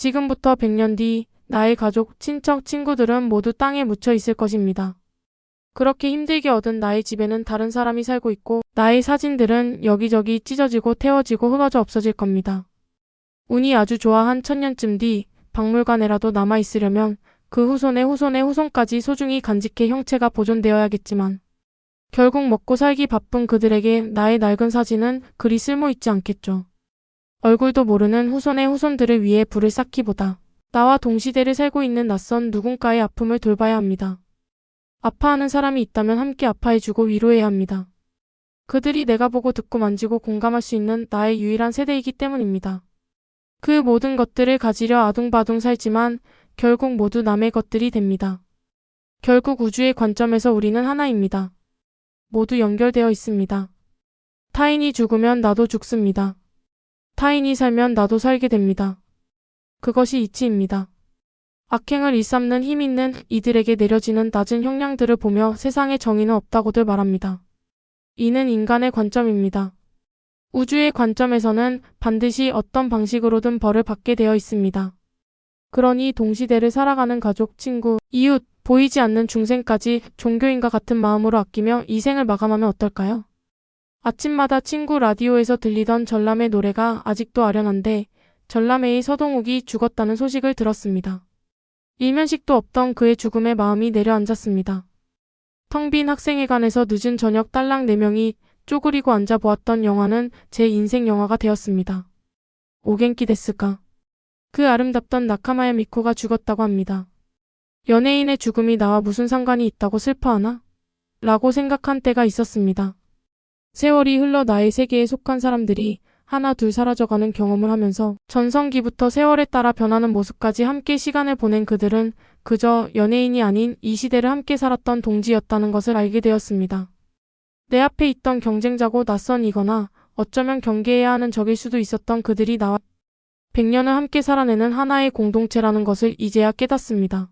지금부터 100년 뒤 나의 가족, 친척, 친구들은 모두 땅에 묻혀 있을 것입니다. 그렇게 힘들게 얻은 나의 집에는 다른 사람이 살고 있고 나의 사진들은 여기저기 찢어지고 태워지고 흩어져 없어질 겁니다. 운이 아주 좋아 한 천년쯤 뒤 박물관에라도 남아 있으려면 그 후손의 후손의 후손까지 소중히 간직해 형체가 보존되어야겠지만 결국 먹고 살기 바쁜 그들에게 나의 낡은 사진은 그리 쓸모있지 않겠죠. 얼굴도 모르는 후손의 후손들을 위해 불을 쌓기보다 나와 동시대를 살고 있는 낯선 누군가의 아픔을 돌봐야 합니다. 아파하는 사람이 있다면 함께 아파해주고 위로해야 합니다. 그들이 내가 보고 듣고 만지고 공감할 수 있는 나의 유일한 세대이기 때문입니다. 그 모든 것들을 가지려 아둥바둥 살지만 결국 모두 남의 것들이 됩니다. 결국 우주의 관점에서 우리는 하나입니다. 모두 연결되어 있습니다. 타인이 죽으면 나도 죽습니다. 타인이 살면 나도 살게 됩니다. 그것이 이치입니다. 악행을 일삼는 힘 있는 이들에게 내려지는 낮은 형량들을 보며 세상에 정의는 없다고들 말합니다. 이는 인간의 관점입니다. 우주의 관점에서는 반드시 어떤 방식으로든 벌을 받게 되어 있습니다. 그러니 동시대를 살아가는 가족, 친구, 이웃, 보이지 않는 중생까지 종교인과 같은 마음으로 아끼며 이 생을 마감하면 어떨까요? 아침마다 친구 라디오에서 들리던 전람의 노래가 아직도 아련한데 전람회의 서동욱이 죽었다는 소식을 들었습니다. 일면식도 없던 그의 죽음에 마음이 내려앉았습니다. 텅 빈 학생회관에서 늦은 저녁 딸랑 4명이 쪼그리고 앉아 보았던 영화는 제 인생 영화가 되었습니다. 오겐키 데스까. 그 아름답던 나카마야 미코가 죽었다고 합니다. 연예인의 죽음이 나와 무슨 상관이 있다고 슬퍼하나? 라고 생각한 때가 있었습니다. 세월이 흘러 나의 세계에 속한 사람들이 하나 둘 사라져가는 경험을 하면서 전성기부터 세월에 따라 변하는 모습까지 함께 시간을 보낸 그들은 그저 연예인이 아닌 이 시대를 함께 살았던 동지였다는 것을 알게 되었습니다. 내 앞에 있던 경쟁자고 낯선이거나 어쩌면 경계해야 하는 적일 수도 있었던 그들이 나와 100년을 함께 살아내는 하나의 공동체라는 것을 이제야 깨닫습니다.